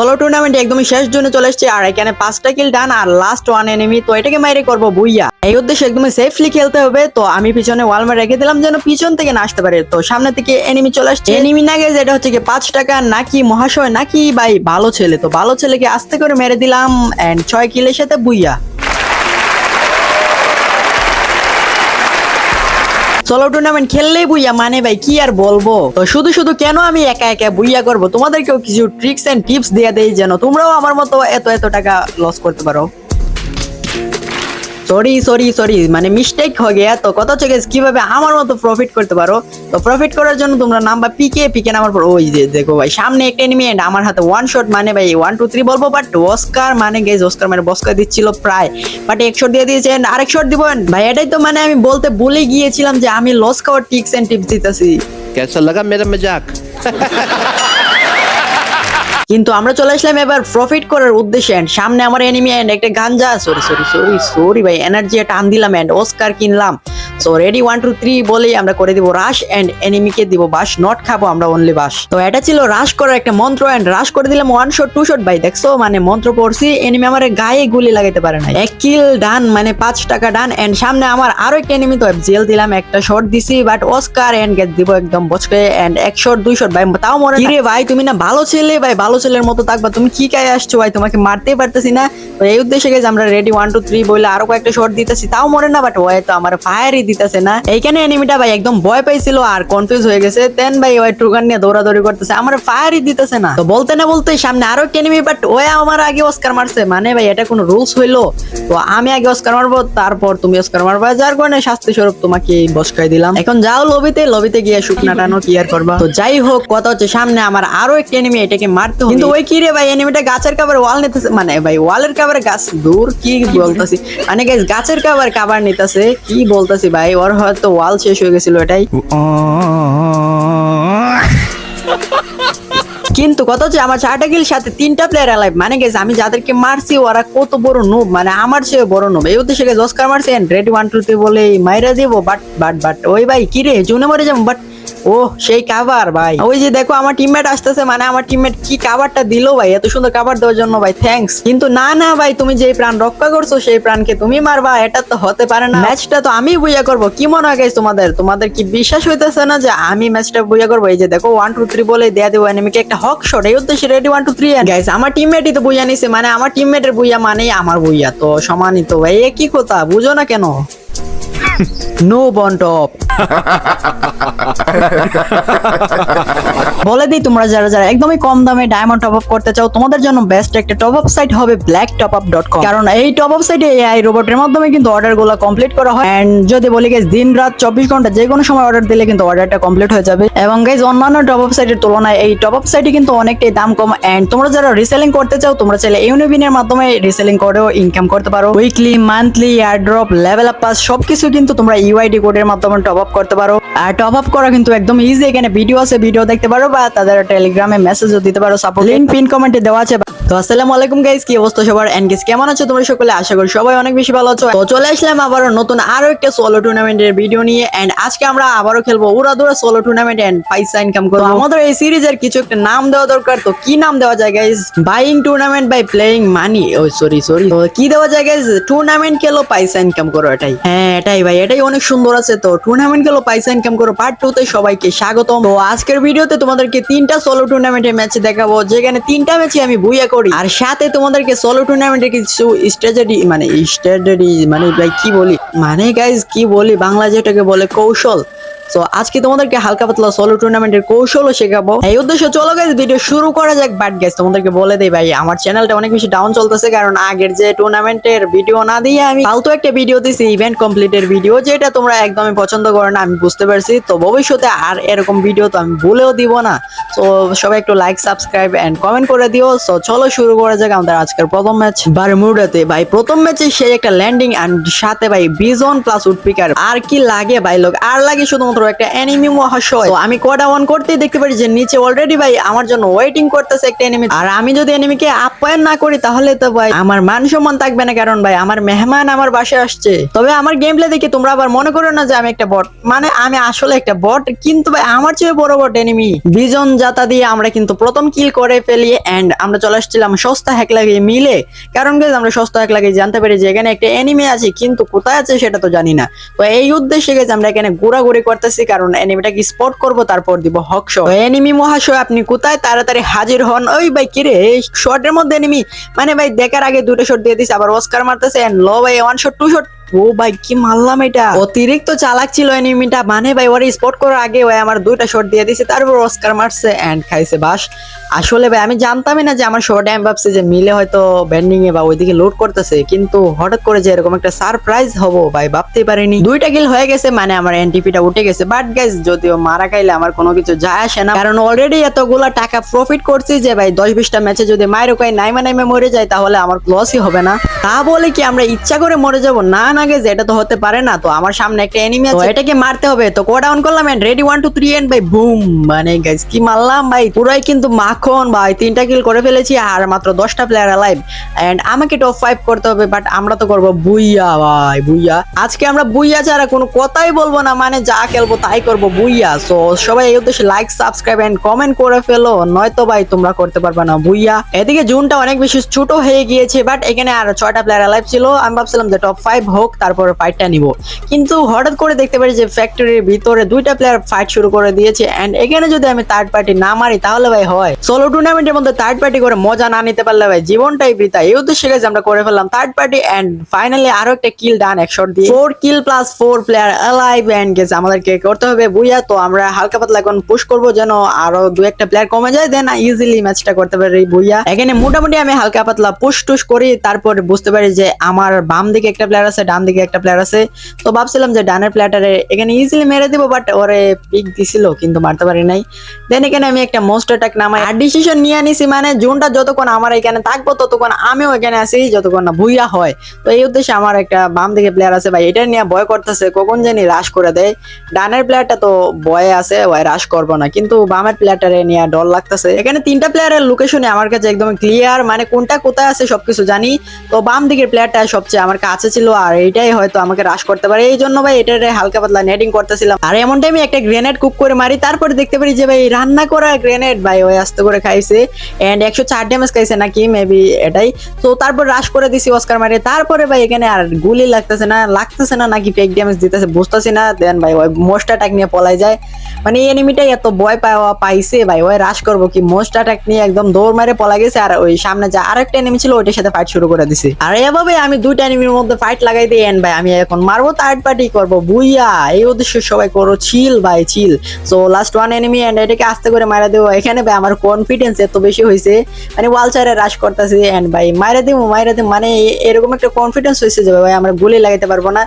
Solo tournament একদমই শেষ জন্য চলে এসেছে আর এখানে পাঁচটা কিল ডান আর লাস্ট ওয়ান এনিমি তো এটাকে মাইরে করব বুইয়া। এই উদ্দেশ্যে একদমই সেফলি খেলতে হবে। তো আমি পিছনে ওয়ালমে রেখে দিলাম যেন পিছন থেকে না আসতে পারে। তো সামনে থেকে এনিমি চলে আসছে। এনিমি না গেছে এটা হচ্ছে কি পাঁচ টাকা নাকি মহাশয় নাকি ভাই ভালো ছেলে। তো ভালো ছেলেকে আস্তে করে মেরে দিলাম এন্ড ছয় কিলের সাথে বুইয়া। সোলো টুর্নামেন্ট খেললেই বুইয়া মানে ভাই, কি আর বলব? তো শুধু শুধু কেন আমি একা একা বুইয়া করব? তোমাদেরকেও কিছু ট্রিক্স এন্ড টিপস দিয়ে দেই যেন তোমরাও আমার মতো এত এত টাকা লস করতে পারো। সরি সরি সরি মানে মিস্টেক হয়ে গিয়া তো কত হচ্ছে কীভাবে আমার মতো প্রফিট করতে পারো? তো প্রফিট করার জন্য তোমরা নাম্বার পিকে পিকে নামার পর ওই যে দেখো ভাই, সামনে একটা এনিমি এন্ড আমার হাতে ওয়ান শট মানে ভাই ওয়ান টু থ্রি বলব বাট অস্কার মানে গেছে অস্কার মানে বস্কার দিচ্ছিল প্রায়। বাট এক শট দিয়ে দিয়েছে এন্ড আরেক শট দিব ভাই, এটাই তো মানে আমি বলতে ভুলে গিয়েছিলাম যে আমি লস খাওয়ার টিক্স এন্ড টিপস দিতেছি। কেসা লাগা মেরা মজাক কিন্তু আমরা চলে আসলাম এবার প্রফিট করার উদ্দেশ্যে। And সামনে আমার এনিমি এন্ড একটা গাঞ্জা সরি সরি সরি সরি ভাই এনার্জি টান দিলাম এন্ড অস্কার কিনলাম। So ready one two three বলেই আমরা করে দিব রাশ এন্ড এনিমিকে দিব বাস নট খাব আমরা অনলি বাস তো এটা ছিল রাশ করার একটা মন্ত্র এন্ড রাশ করে দিলাম ওয়ান শট টু শট ভাই, দেখছ? মানে মন্ত্র পড়ছি এনিমি আমার গায়ে গুলি লাগাইতে পারে না এক কিল ডান মানে পাঁচ টাকা ডান এন্ড সামনে আমার আরও একটা এনিমি তো জেল দিলাম, একটা শট দিছি বাট অস্কার এন্ড গেট দিব একদম বচকে এন্ড এক শট দুই শট ভাই, তাও মরে না। ভাই, তুমি না ভালো ছেলে ভাই, ভালো ছেলের মতো থাকবা। তুমি কি কায় আসছো ভাই? তোমাকে মারতেই পারতেছি না। তো এই উদ্দেশ্যে গেছে, আমরা রেডি ওয়ান টু থ্রি বলে আরও কয়েকটা শট দিতেছি। তাও মরে না বাট ওই তো আমার ফায়ারই দিতেছে না। এইখানে এনিমিটা ভাই একদম ভয় পাইছিল আর কনফিউজ হয়ে গেছে। দেন ভাই ওই ট্রুগান নিয়ে দৌড়াদৌড়ি করতেছে। আমার ফায়ারই দিতেছে না। তো বলতে না বলতে সামনে আরও একটা এনিমি বাট ওই আমার আগে অস্কার মারছে। মানে ভাই, এটা কোনো রুলস হইল? তো আমি আগে অস্কার মারবো, তারপর তুমি অস্কার মারবা। যার কারণে শাস্তি স্বরূপ তোমাকে বসকাই দিলাম। এখন যাও লবিতে লবিতে গিয়ে শুকনা টানো কি আর করবা। তো যাই হোক, কথা হচ্ছে সামনে আমার আরও একটা এনিমি এটাকে মারতে কিন্তু ওই কি রে ভাই এনিমিটা গাছের কাবার ওয়াল নিতেছে? মানে ভাই ওয়ালের কাবার গাছ দূর কি বলতেছি? মানে গাইস গাছের কাবার কাবার নিতেছে কি বলতেছি ভাই? ওর হয়তো ওয়াল শেষ হয়ে গেছিল এটাই। কিন্তু কত হচ্ছে আমার চারটা গিল সাথে তিনটা প্লেয়ার অ্যালাইভ মানে গেছে আমি যাদেরকে মারছি ওরা কত বড় নুব মানে আমার চেয়ে বড় নুব এই উদ্দেশ্যে গেছে অস্কার মারছে রেডি ওয়ান টু বলে মাইরা দিব বাট বাট বাট ওই ভাই কি রে? জুনে মরে যাব বাট ও সেই কাভার ভাই। ওই যে দেখো আমার টিমমেট আসতেছে মানে আমার টিমমেট কি কাভারটা দিলো ভাই? এত সুন্দর কাভার দেওয়ার জন্য ভাই থ্যাঙ্কস কিন্তু না না ভাই তুমি যে প্রাণ রক্ষা করছ সেই প্রাণকে তুমি মারবা এটা তো হতে পারে না। ম্যাচটা তো আমি বুঝা করব কি মনে হয় তোমাদের? তোমাদের কি বিশ্বাস হইতেছে না যে আমি ম্যাচটা বুঝা করব? এই যে দেখো ওয়ান টু থ্রি বলে দেয়া দেবো এনিমিকে একটা হক শট এই উদ্দেশ্যে ready one two three guys আমার টিমমেটই তো বুঝা নিছে মানে আমার টিমমেটের বুঝা মানেই আমার বুঝা তো সমানই তো ভাই এ কি কথা? বুঝো না কেন? নো বন টপ বলে দিই, তোমরা যারা যারা একদমই কম দামে ডায়মন্ড টপ আপ করতে চাও, তোমাদের জন্য বেস্ট একটা টপ আপ সাইট হবে black top up dot com কারণ এই টপ আপ সাইটে এআই রোবটের মাধ্যমে কিন্তু অর্ডারগুলো কমপ্লিট করা হয়। এন্ড যদি বলি গেছ দিন রাত চব্বিশ ঘণ্টা যে কোনো সময় অর্ডার দিলে কিন্তু অর্ডারটা কমপ্লিট হয়ে যাবে। এবং গাইজ অন্যান্য টপ আপ সাইটের তুলনায় এই টপ আপ সাইটে কিন্তু অনেকটাই দাম কম। এন্ড তোমরা যারা রিসেলিং করতে চাও, তোমরা চাইলে ইউনিবিনের মাধ্যমে রিসেলিং করেও ইনকাম করতে পারো। Weekly monthly airdrop level up pass সবকিছু কিন্তু তোমরা ইউআইডি কোডের মাধ্যমে টপ আপ করতে পারো। আর টপ আপ করা কিন্তু একদম ইজি এখানে ভিডিও আছে ভিডিও দেখতে পারো বা তাদের টেলিগ্রামে মেসেজও দিতে পারো সাপোর্ট লিংক পিন কমেন্টে দেওয়া আছে। তো আসসালামু আলাইকুম গাইস কি অবস্থা সবার? এন্ড গাইস কেমন আছো তোমরা সকলে? আশা করি সবাই অনেক বেশি ভালো আছো। তো চলে আসলাম আবারও নতুন আরও একটা সোলো টুর্নামেন্টের ভিডিও নিয়ে। এন্ড আজকে আমরা আবারও খেলব উড়াদুরা সোলো টুর্নামেন্ট এন্ড পয়সা ইনকাম করব। আমাদের এই সিরিজের কিছু একটা নাম দেওয়া দরকার। তো কি নাম দেওয়া যায় guys buying tournament by playing money O sorry sorry তো কি দেওয়া যায় গাইস টুর্নামেন্ট খেলো পয়সা ইনকাম করো, এটাই। হ্যাঁ এটাই ভাই, এটাই অনেক সুন্দর আছে। তো টুর্নামেন্ট খেলো পয়সা ইনকাম করো পার্ট টু তে সবাইকে স্বাগতম। তো আজকের ভিডিওতে তোমাদেরকে তিনটা সোলো টুর্নামেন্টের ম্যাচ দেখাবো। যেখানে তিনটা ম্যাচে আমি বুইয়া করি। আর সাথে তোমাদেরকে সোলো টুর্নামেন্টের কিছু স্ট্র্যাটেজি মানে স্ট্র্যাটেজি মানে ভাই কি বলি? মানে গাইজ কি বলি? বাংলা যেটাকে বলে কৌশল। তো আজকে তোমাদেরকে হালকা পাতলা সোলো টুর্নামেন্টের কৌশলও শেখাবো। এই উদ্দেশ্যে চলো গাইজ ভিডিও শুরু করা যাক। বাট গাইজ তোমাদেরকে বলে দেই ভাই, আমার চ্যানেলটা অনেক বেশি ডাউন চলতেছে কারণ আগের যে টুর্নামেন্টের ভিডিও না দিয়ে আমি ফালতু একটা ভিডিও দিছি ইভেন্ট কমপ্লিটের ভিডিও যেটা তোমরা একদমই পছন্দ করো না, আমি বুঝতে পারছি। তো ভবিষ্যতে আর এরকম ভিডিও তো আমি ভুলেও দিব না। তো সবাই একটু লাইক সাবস্ক্রাইব এন্ড কমেন্ট করে দিও। তো চলো শুরু করা যাক আমাদের আজকের প্রথম ম্যাচ বারমুডাতে ভাই, প্রথম ম্যাচে সেই একটা ল্যান্ডিং এন্ড সাথে ভাই বিজন প্লাস উডপিকার আর কি লাগে ভাই, লোক? আর লাগে শুধুমাত্র মাত্র একটা এনিমি মহাশয়। আমি কোডা অন করতেই দেখতে পারি যে নিচে অলরেডি ভাই আমার জন্য ওয়েটিং করতেছে একটা এনিমি আর আমি যদি এনিমিকে আপ্যায়ন না করি তাহলে তো ভাই আমার মান সম্মান থাকবে না, কারণ ভাই আমার মেহমান আমার বাসায় আসছে। তবে আমার গেম প্লে দেখে তোমরা আবার মনে করো না যে আমি একটা বট মানে আমি আসলে একটা বট কিন্তু ভাই আমার চেয়ে বড় বট এনিমি বিজন জাতা দিয়ে আমরা কিন্তু প্রথম কিল করে ফেলি এন্ড আমরা চলে আসছিলাম সস্তা হ্যাক লাগিয়ে মিলে। কারণ guys, আমরা সস্তা হ্যাক লাগিয়ে জানতে পারি যে এখানে একটা এনিমি আছে, কিন্তু কোথায় আছে সেটা তো জানি না। তো এই উদ্দেশ্যে গেছে আমরা এখানে ঘোরাঘুরি করতেছি, কারণ এনিমিটাকে স্পট করব, তারপর দিব হক শট এনিমি মহাশয়, আপনি কোথায়? তাড়াতাড়ি হাজির হন। ওই ভাই কিরে এই শটের মধ্যে এনিমি মানে ভাই, দেখার আগে দুটো শট দিয়ে দিছে, আবার অস্কার মারতেছে লো ভাই ওয়ান শট টু শট ও ভাই, কি মারলাম এটা? অতিরিক্ত চালাক ছিল এনিমিটা মানে ভাই, ওরে স্পট করার আগে ওই আমার দুইটা শট দিয়ে দিছে, তারপর অস্কার মারছে এন্ড খাইছে বাস। আসলে ভাই, আমি জানতামই না যে আমার শর্ট আমি ভাবছি যে মিলে হয়তো ব্যান্ডিং এ বা ওইদিকে লোড করতেছে, কিন্তু হঠাৎ করে যে এরকম একটা সারপ্রাইজ হব ভাই, ভাবতেই পারিনি। দুইটা কিল হয়ে গেছে মানে আমার এনটিপিটা উঠে গেছে। বাট গাইজ যদিও মারা খাইলে আমার কোনো কিছু যায় আসে না। কারণ অলরেডি এতগুলা টাকা প্রফিট করছি যে ভাই, দশ বিশটা ম্যাচে যদি মায়ের ওকাই নাইমা নাইমে মরে যায়, তাহলে আমার লসই হবে না। তা বলে কি আমরা ইচ্ছা করে মরে যাব? না না গেছে এটা তো হতে পারে না, তো আমার সামনে একটা এনিমি আছে। এটাকে মারতে হবে, তো কো ডাউন করলাম and ready one two three and ভাই বুম মানে গাইজ কি মারলাম ভাই? পুরাই কিন্তু মাখন ভাই, তিনটা কিল করে ফেলেছি, আর মাত্র দশটা প্লেয়ার লাইভ এন্ড আমাকে টপ ফাইভ করতে হবে বাট আমরা তো করব বুইয়া ভাই, বুইয়া। আজকে আমরা বুইয়া ছাড়া কোনো কথাই বলব না মানে যা খেলব তাই করব বুইয়া। সো সবাই এই উদ্দেশ্যে লাইক সাবস্ক্রাইব এন্ড কমেন্ট করে ফেলো, নয়তো ভাই তোমরা করতে পারবে না, বুইয়া। এদিকে জুনটা অনেক বেশি ছোট হয়ে গিয়েছে বাট এখানে আর ছয়টা প্লেয়ার লাইভ ছিল। আমি ভাবছিলাম যে টপ ফাইভ হোক তারপর ফাইটটা নিব। কিন্তু হঠাৎ করে দেখতে পারি যে ফ্যাক্টরির ভিতরে দুইটা প্লেয়ার ফাইট শুরু করে দিয়েছে। এন্ড এখানে যদি আমি থার্ড পার্টি না মারি, তাহলে ভাই হয়। সোলো টুর্নামেন্টের মধ্যে থার্ড পার্টি করে মজা না নিতে পারলে ভাই জীবনটাই বৃথা। এই উদ্দেশ্যে গেছে আমরা করে ফেললাম থার্ড পার্টি এন্ড ফাইনালি আরও একটা কিল ডান এক শট দিয়ে। Four kill plus four player alive and গেছে আমাদেরকে করতে হবে বুইয়া। তো আমরা হালকা পাতলা এখন পুশ করব যেন আরও দু একটা প্লেয়ার কমে যায় দেন ইজিলি ম্যাচটা করতে পারি বুইয়া। এখানে মোটামুটি আমি হালকা পাতলা পুশ টুশ করি, তারপর বুঝতে পারি যে আমার বাম দিকে একটা প্লেয়ার আছে, ডান দিকে একটা প্লেয়ার আছে। তো ভাবছিলাম যে ডানের প্লেয়ারটারে এখানে ইজিলি মেরে দিব বাট ওরে পিক দিছিল, কিন্তু মারতে পারি নাই। দেন এখানে আমি একটা মোস্ট অ্যাটাক নামাই। আর ডিসিশন নিয়ে নিছি মানে জোনটা যতক্ষণ আমার এখানে থাকব, ততক্ষণ আমিও এখানে আছি, যতক্ষণ না ভুইয়া হয়। তো এই উদ্দেশ্যে আমার একটা বাম দিকে প্লেয়ার আছে ভাই, এটা নিয়ে ভয় করতেছে, কখন জানি রাশ করে দেয়। ডানের প্লেয়ারটা তো ভয়ে আছে ওই রাশ করব না, কিন্তু বামের প্লেয়ারটারে নিয়ে ডর লাগতেছে। এখানে তিনটা প্লেয়ারের লোকেশনে আমার কাছে একদম ক্লিয়ার মানে কোনটা কোথায় আছে সবকিছু জানি। তো বাম দিকের প্লেয়ারটা সবচেয়ে আমার কাছে ছিল, আর এটাই হয়তো আমাকে রাশ করতে পারে। এই জন্য ভাই এটারে হালকা পাতলা নেটিং করতেছিলাম। আর এমন টাইমে একটা গ্রেনেড কুক করে মারি, তারপরে দেখতে পারি যে ভাই রান্না করা গ্রেনেড ভাই ওই আস্তে করে খাইছে। এন্ড একশো চার ড্যামেজ খাইছে নাকি মেবি এটাই। তো তারপর রাশ করে দিছি অস্কার মারি। তারপরে ভাই এখানে আর গুলি লাগতেছে না লাগতেছে না নাকি ফেক ড্যামেজ দিতেছে বুঝতেছি না। দেন ভাই ওই মোস্ট অ্যাটাক নিয়ে পলাই যায়। মানে এই এনিমিটাই এত ভয় পাওয়া পাইছে ভাই, ওই রাশ করব কি? মোস্ট অ্যাটাক নিয়ে একদম দৌড় মারে পলা গেছে। আর ওই সামনে যা আরেকটা এনিমি ছিল, ওইটার সাথে ফাইট শুরু করে দিছে। আর এভাবে আমি দুইটা এনিমির মধ্যে ফাইট লাগাই দিই এন্ড ভাই, আমি এখন মারবো থার্ড পার্টি করব। বুইয়া, এই উদ্দেশ্যে সবাই করো চিল ভাই chill so last one enemy and এটাকে আস্তে করে মারা দেবো। এখানে, ভাই, আমার কনফিডেন্স এত বেশি হয়েছে মানে ওয়াল চারে রাশ করতেছি এন্ড ভাই, মাইরা দিব মাইরা দিব। মানে এরকম একটা কনফিডেন্স হয়েছে যে, ভাই, আমরা গুলি লাগাইতে পারব না।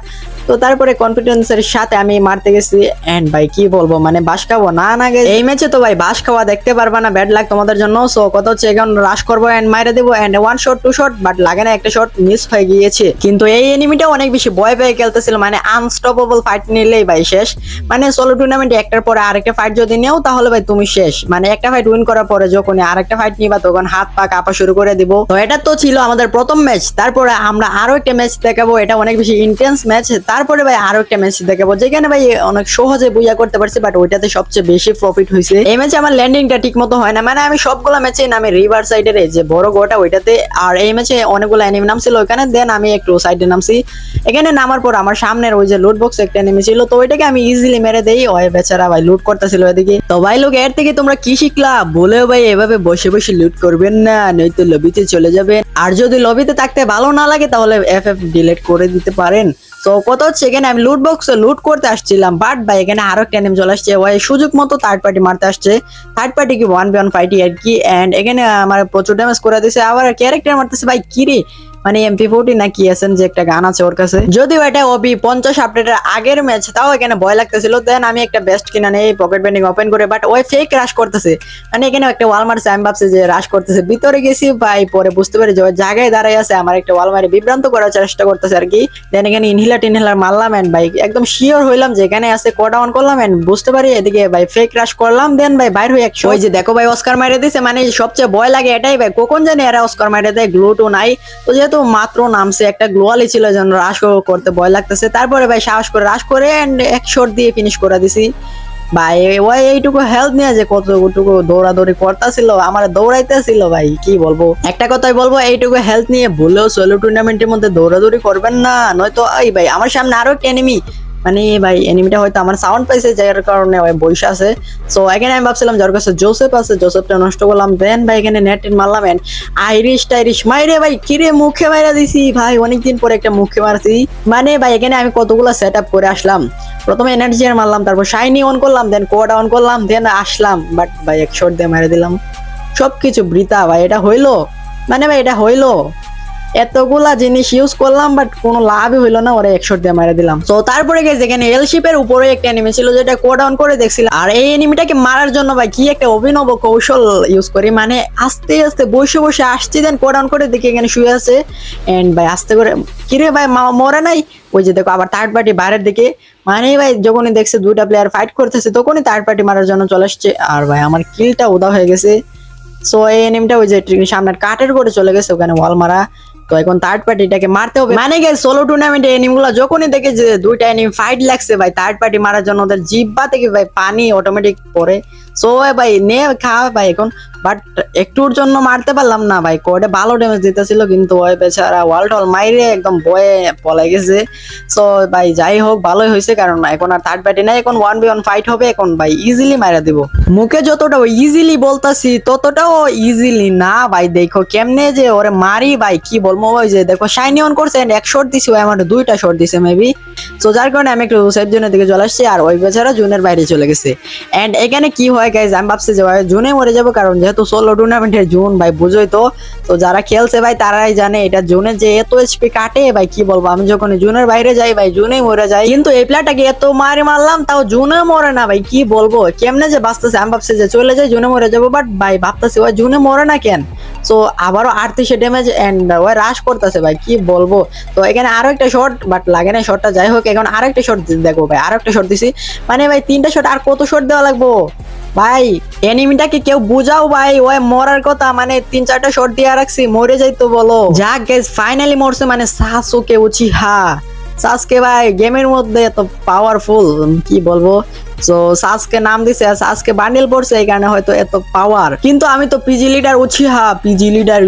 তো, তারপরে কনফিডেন্সের সাথে আমি মারতে গেছি। এন্ড ভাই, কি বলব মানে বাস খাব। না না গে এই ম্যাচে তো, ভাই, বাস খাওয়া দেখতে পারবা না। ব্যাড লাগ তোমাদের জন্য। সো কত হচ্ছে, এখন রাশ করব এন্ড মাইরা দেবো। And one shot two shot but লাগে না, একটা শট মিস হয়ে গিয়েছে। কিন্তু এই এনিমিটা অনেক বেশি ভয় পেয়ে খেলতেছিল। মানে আনস্টপেবল ফাইট নিলেই ভাই শেষ। মানে সোলো টুর্নামেন্টে একটার পরে আরেকটা ফাইট যদি নেও, তাহলে ভাই তুমি শেষ। মানে একটা ফাইট উইন করার পরে যখন আরেকটা ফাইট নিবা, তখন হাত পা কাঁপা শুরু করে দিব। তো এটা তো ছিল আমাদের প্রথম ম্যাচ তারপরে আমরা আরও একটা ম্যাচ দেখাবো। এটা অনেক বেশি ইন্টেন্স ম্যাচ তারপরে ভাই আরও একটা ম্যাচ দেখাবো, যেখানে ভাই অনেক সহজে বুইয়া করতে পারছি বাট ওইটাতে সবচেয়ে বেশি প্রফিট হয়েছে এই ম্যাচে আমার ল্যান্ডিংটা ঠিক মতো হয় না। মানে আমি সবগুলো ম্যাচে নামে রিভার সাইডের যে বড় গোটা, ওইটাতে আর এই ম্যাচে অনেকগুলো এনিমি নামছিল ওইখানে। দেন আমি একটু সাইডে নামছি। এখানে নামার পর আমার সামনের ওই যে লুট বক্স একটা এনিমি ছিল, তো ওইটাকে আমি ইজিলি মেরে দেই। ওই বেচারা ভাই লুট করতেছিল এদিকে। তো ভাই লোক, এর থেকে তোমরা কি শিখলা? বলেও ভাই, এভাবে বসে বসে লুট করবেন না, নয়তো লবিতে চলে যাবেন। আর যদি লবিতে থাকতে ভালো না লাগে, তাহলে এফ এফ ডিলিট করে দিতে পারেন। তো কত হচ্ছে, এখানে আমি লুট বক্সে লুট করতে আসছিলাম বাট ভাই, এখানে আরও একটা নেম চলে আসছে। ওই সুযোগ মতো থার্ড পার্টি মারতে আসছে। থার্ড পার্টি কি? ওয়ান বি ওয়ান ফাইটি আর কি। এন্ড এখানে আমার প্রচুর ড্যামেজ করে দিছে। আবার ক্যারেক্টার মারতেছে। ভাই, কি রে? মানে এমপি ফোর্টি না কি আছেন যে একটা গান আছে ওর কাছে। যদিও এটা ওবি পঞ্চাশ আপডেটের আগের ম্যাচ তাও এখানে ভয় লাগতেছিল। দেন আমি একটা বেস্ট কিনা নেই পকেট বেন্ডিং ওপেন করে বাট ওই ফেক রাশ করতেছে। মানে এখানে একটা ওয়াল মারছে আমি ভাবছি যে রাশ করতেছে। ভিতরে গেছি, ভাই, পরে বুঝতে পারি যে ওই জায়গায় দাঁড়াই আছে, আমার একটা ওয়াল মারে বিভ্রান্ত করার চেষ্টা করতেছে আর কি। দেন এখানে ইনহিলার টিনহিলার মারলাম এন্ড ভাই, একদম শিওর হইলাম যে এখানে আছে কোড ডাউন করলাম এন্ড বুঝতে পারি, এদিকে ভাই ফেক রাশ করলাম দেন ভাই, বাইর হয়ে একশো ওই যে দেখো ভাই অস্কার মাইরে দিছে মানে সবচেয়ে ভয় লাগে এটাই ভাই, কখন জানি এরা অস্কার মাইরে দেয় গ্লো টু নাই। তো যেহেতু মাত্র নামছে, একটা গ্লোয়ালি ছিল যেন রাশ করতে ভয় লাগতেছে। তারপরে ভাই সাহস করে রাশ করে অ্যান্ড এক শট দিয়ে ফিনিশ করে দিছি। ভাই, ওই এইটুকু হেল্প নিয়ে যে কতটুকু দৌড়াদৌড়ি করতেছিল, আমার দৌড়াইতেছিল ভাই, কি বলব? একটা কথাই বলব, এইটুকু হেল্প নিয়ে ভুলেও সোলো টুর্নামেন্টের মধ্যে দৌড়াদৌড়ি করবেন না, নয়তো, এই ভাই, আমার সামনে আরও একটা এনিমি মানে ভাই এনিমিটা হয়তো আমার সাউন্ড পাইছে, যার কারণে ওই বৈশা আছে। সো এখানে আমি ভাবছিলাম যার কাছে জোসেফ আছে জোসেফটা নষ্ট করলাম। দেন ভাই, এখানে নেট মারলাম। এন্ড আইরিশ টাইরিশ মাইরে ভাই, কিরে মুখে মাইরা দিছি? ভাই, অনেকদিন পরে একটা মুখে মারছি। মানে ভাই, এখানে আমি কতগুলো সেট আপ করে আসলাম। প্রথমে এনার্জি মারলাম, তারপর শাইনি অন করলাম দেন কোয়াটা অন করলাম দেন আসলাম। বাট ভাই, এক শট দিয়ে মেরে দিলাম। সবকিছু বৃথা, ভাই, এটা হইল? মানে ভাই, এটা হইল? এতগুলা জিনিস ইউজ করলাম বাট কোনো লাভই হইল না, ওরা একশো দিয়ে মেরে দিলাম। তো তারপরে গেছে এখানে এল শিপের উপরে একটা এনিমি ছিল, যেটা কোড ডাউন করে দেখছিলাম। আর এই এনিমিটাকে মারার জন্য ভাই, কি একটা অভিনব কৌশল ইউজ করি মানে আস্তে আস্তে বসে বসে আসছি দেন কোড ডাউন করে দেখি এখানে শুয়ে আছে। এন্ড ভাই, আস্তে করে, কিরে ভাই মরে নাই? ওই যে দেখো, আবার থার্ড পার্টি বাইরের দিকে। মানে ভাই, যখনই দেখছে দুইটা প্লেয়ার ফাইট করতেছে, তখনই থার্ড পার্টি মারার জন্য চলে আসছে। আর ভাই, আমার কিলটা উদা হয়ে গেছে। সো এই এনিমটা ওই যে সামনের কাটের করে চলে গেছে, ওখানে ওয়াল মারা। তো এখন থার্ড পার্টি এটাকে মারতে হবে। মানে গেছে সোলো টুর্নামেন্টে এনিমগুলো যখনই দেখে যে দুইটা এনিম ফাইট লাগছে ভাই থার্ড পার্টি মারার জন্য ওদের জিব্বা থেকে ভাই পানি অটোমেটিক পড়ে। সো ভাই, নে, খা ভাই, এখন বাট একটুর জন্য মারতে পারলাম না ভাই। কোডে ভালো ড্যামেজ দিতেছিল, কিন্তু ওই বেচারা ওয়াল টল মাইরে একদম বয়ে পলাই গেছে। সো ভাই, যাই হোক, ভালোই হয়েছে, কারণ এখন আর থার্ড পার্টি নাই, এখন ওয়ান বি ওয়ান ফাইট হবে, এখন ভাই ইজিলি মারা দিব। মুখে যতটা ইজিলি বলতাছি, ততটাও ইজিলি না ভাই, দেখো কেমনে যে ওরে মারি ভাই, কি বলব ওই যে, দেখো শাইনি অন করছে, and এক শট দিছি, ওই আমার দুইটা শট দিছে মেবি সো যার কারণে আমি একটু সেফ জোনের দিকে চলে আসছি, আর ওই বেচারা জুনের বাইরে চলে গেছে। এন্ড এখানে কি হয় গাইজ আমি ভাবছি যে, ভাই, জুনে মরে যাব, কারণ যেহেতু সোলো টুর্নামেন্টের জুন ভাই, বুঝোই তো। তো যারা খেলছে ভাই, তারাই জানে এটা জুনে যে এত এইচপি কাটে, ভাই, কি বলব? আমি যখন জুনের বাইরে যাই ভাই, জুনেই মরে যাই। কিন্তু এই প্লেয়ারটাকে এত মারি মারলাম, তাও জুনে মরে না ভাই, কি বলব? কেমনে যে বাঁচতেছে? আমি ভাবছি যে চলে যাই, জুনে মরে যাব বাট ভাই, ভাবতেছি ভাই জুনে মরে না কেন? সো আবারও আটত্রিশে ড্যামেজ এন্ড ওই রাশ করতেছে ভাই, কি বলব? তো এখানে আরও একটা শট বাট লাগে না শটটা যাই হোক, এখন আরও একটা শট দেখো ভাই, আরও একটা শট দিছি। মানে ভাই, তিনটা শট আর কত শট দেওয়া লাগবো? ভাই এনিমিটাকে কেউ বুঝাও ভাই, ওই মরার কথা মানে তিন চারটা শট দিয়ে রাখছি, মরে যাইতো বলো। যাক গেস ফাইনালি মরছে মানে সাসুকে, উচিহা। সাসকে ভাই গেমের মধ্যে এত পাওয়ারফুল কি বলব? সাসকে নাম দিছে সাসকে পড়ছে এই কারণে হয়তো এত পাওয়ার কিন্তু আমি তো পিজি লিডার পিজি লিডার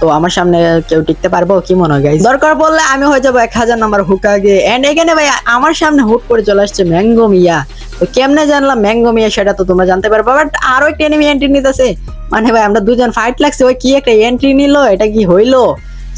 তো আমার সামনে কেউ টিকতে পারব কি মনে হয়, guys? দরকার আমি হয়ে যাব এক হাজার নাম্বার হুকাগে এন্ড এখানে ভাই, আমার সামনে হুট করে চলে আসছে ম্যাঙ্গো মিয়া তো কেমনে জানলাম ম্যাঙ্গো মিয়া সেটা তো তোমরা জানতে পারবে। বাট আরও একটা এনিমি এন্ট্রি নিতেছে। মানে ভাই, আমরা দুজন ফাইট লাগছে। ওই কি একটা এন্ট্রি নিলো? এটা কি হইল?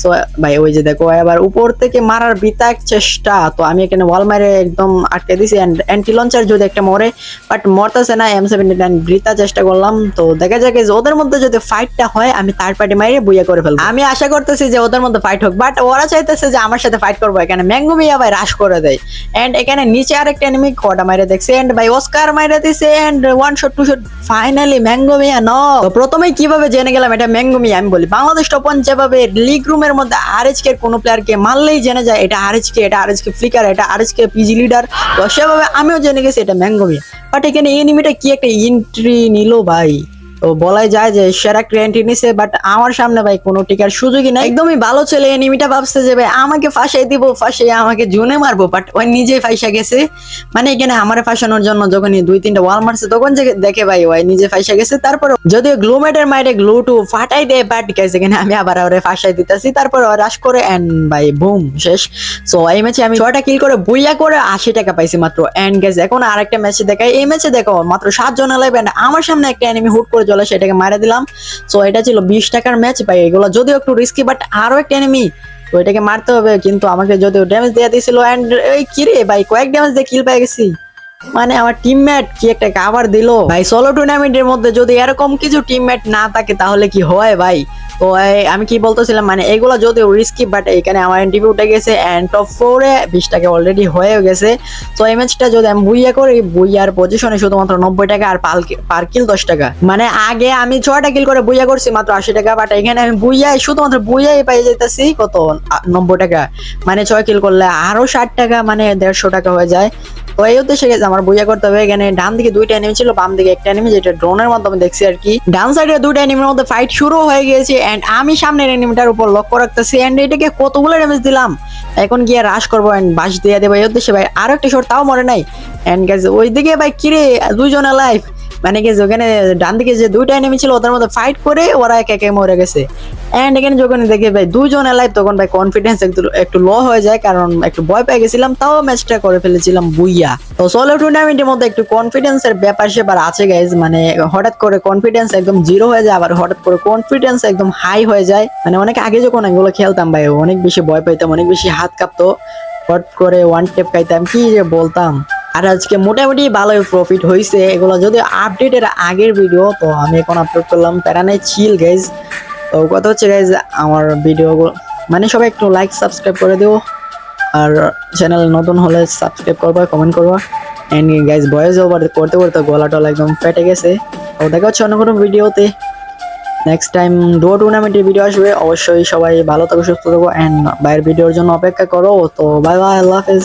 সো ভাই, ওই যে দেখো, এবার উপর থেকে মারার বিতা এক চেষ্টা। তো আমি এখানে ওয়াল মারে একদম আটকে দিছি। অ্যান্টি লঞ্চার যদি একটা মরে বাট মরতেছে না এম সেভেন্টি নাইন বৃতা চেষ্টা করলাম। তো দেখা যাক যে ওদের মধ্যে যদি ফাইটটা হয়, আমি থার্ড পার্টি মাইরে বুইয়া করে ফেলব। আমি আশা করতেছি যে ওদের মধ্যে ফাইট হোক বাট ওরা চাইতেছে যে আমার সাথে ফাইট করব। এখানে ম্যাঙ্গো মিয়া ভাই রাশ করে দেয়। এন্ড এখানে নিচে আরেকটা এনিমি খোটা মাইরে দেখছে। এন্ড ভাই অস্কার মাইরে দিছে। And one shot two shot finally mango Miya ন তো প্রথমেই কীভাবে জেনে গেলাম, এটা ম্যাঙ্গো মিয়া, আমি বলি। বাংলাদেশ টপ ওয়ান যেভাবে লিগ রুমের মধ্যে আরএচকে কোনো প্লেয়ারকে মারলেই জেনে যায় এটা আরএচকে এটা আরএচকে ফ্লিকার এটা আরএচকে পিজি লিডার তো সেভাবে আমিও জেনে গেছি এটা ম্যাঙ্গো বাট এখানে এনিমিটা কি একটা এন্ট্রি নিল ভাই? তো বলাই যায় যে সেরা ক্রিয়েন্টি নিছে বাট আমার সামনে ভাই কোনো টিকার সুযোগই নাই। একদমই ভালো ছেলে এনিমিটা ভাবছে যে ভাই আমাকে ফাঁসাই দিব ফাঁসিয়ে আমাকে জুনে মারবো বাট ওই নিজেই ফাইসা গেছে। মানে এখানে আমারে ফাঁসানোর জন্য যখন দুই তিনটা ওয়াল মারছে, তখন যে দেখে ভাই ওই নিজে ফাইসা গেছে। তারপর যদিও গ্লুমেটের মাইরে গ্লু টু ফাটাই দেয় বাট গেছে এখানে আমি আবার ওরে ফাঁসাই দিতেছি। তারপর রাশ করে এন্ড ভাই বুম শেষ। সো এই ম্যাচে আমি ছয়টা কিল করে, বুইয়া করে আশি টাকা পাইছি মাত্র। এন্ড গেছে এখন আরেকটা ম্যাচে দেখাই। এই ম্যাচে দেখো, মাত্র সাতজন এলেভেন আমার সামনে একটা এনিমি হুট করে চলে সেটাকে মারা দিলাম। সো এটা ছিল বিশ টাকার ম্যাচ ভাই। এগুলো যদিও একটু রিস্কি বাট আরও একটা এনিমি তো এটাকে মারতে হবে, কিন্তু আমাকে যদিও ড্যামেজ দেওয়া দিয়েছিল। অ্যান্ড এই কিরে ভাই, কয়েক ড্যামেজ দিয়ে কিল পেয়ে গেছি। মানে আমার টিমমেট কি একটা কাভার দিল? ভাই সোলো টুর্নামেন্টের মধ্যে যদি এরকম কিছু টিমমেট না থাকে, তাহলে কি হয় ভাই? তো আমি কি বলতেছিলাম মানে এগুলো যদিও রিস্কি বাট এখানে আমার এনটিভি উঠে গেছে অ্যান্ড টপ ফোরে বিশ টাকা অলরেডি হয়ে গেছে। তো এই ম্যাচটা যদি আমি বুইয়া করি, বুইয়ার পজিশনে শুধুমাত্র নব্বই টাকা আর পার কিল দশ টাকা। মানে আগে আমি ছয়টা কিল করে বুইয়া করছি, মাত্র আশি টাকা বাট এখানে আমি বুইয়াই, শুধুমাত্র বুইয়াই পাই যেতেছি কত? নব্বই টাকা। মানে ছয় কিল করলে আরও ষাট টাকা মানে দেড়শো টাকা হয়ে যায়। তো এই উদ্দেশ্যে আমার বুঝা করতে হবে। এখানে ডান দিকে দুইটা এনিমি ছিল, বাম দিকে একটা এনিমি যেটা ড্রোনের মাধ্যমে দেখছি আর কি। ডান সাইডে দুইটা এনিমির মধ্যে ফাইট শুরু হয়ে গিয়েছে এন্ড আমি সামনের এনিমিটার উপর লক্ষ্য রাখতেছি এন্ড এটাকে কতগুলো ড্যামেজ দিলাম? এখন গিয়ে রাশ করব এন্ড বাস দিয়ে দেবো এই উদ্দেশ্যে ভাই। আরও একটা শট তাও মরে নাই। এন্ড গেছে ওইদিকে ভাই, কিরে? দুইজনে লাইফ মানে কি ওখানে ডান দিকে যে দুইটা এনিমি ছিল, ওদের মধ্যে ফাইট করে ওরা একে একে মরে গেছে। এন্ড এখানে যখন দেখি ভাই, দুইজন লাইভ তখন ভাই কনফিডেন্স একটু একটু লো হয়ে যায়, কারণ একটু ভয় পেয়ে গেছিলাম, তাও ম্যাচটা করে ফেলেছিলাম বুইয়া। তো সোলো টুর্নামেন্টের মধ্যে একটু কনফিডেন্সের ব্যাপার সেবার আছে গাইজ মানে হঠাৎ করে কনফিডেন্স একদম জিরো হয়ে যায়, আবার হঠাৎ করে কনফিডেন্স একদম হাই হয়ে যায়। মানে অনেক আগে যখন এগুলো খেলতাম ভাই, অনেক বেশি ভয় পাইতাম, অনেক বেশি হাত কাঁপতো। হট করে ওয়ান টেপ খাইতাম, কি যে বলতাম। আর আজকে মোটামুটি ভালোই প্রফিট হয়েছে এগুলো যদি আপডেটের আগের ভিডিও তো আমি এখন আপলোড করলাম প্যারানে চিল গাইজ তো কথা হচ্ছে গাইজ আমার ভিডিওগুলো মানে সবাই একটু লাইক সাবস্ক্রাইব করে দিও। আর চ্যানেল নতুন হলে সাবস্ক্রাইব করবা কমেন্ট করবা। অ্যান্ড গাইজ ভয়েস ওভার করতে করতে গলা টলা একদম ফেটে গেছে। তো দেখা হচ্ছে অন্য কোনো ভিডিওতে নেক্সট টাইম ডো টুর্নামেন্টের ভিডিও আসবে, অবশ্যই সবাই ভালো থাকো, সুস্থ থাকো অ্যান্ড বাইরের ভিডিওর জন্য অপেক্ষা করো। তো বাই বাই আল্লাহ হাফেজ।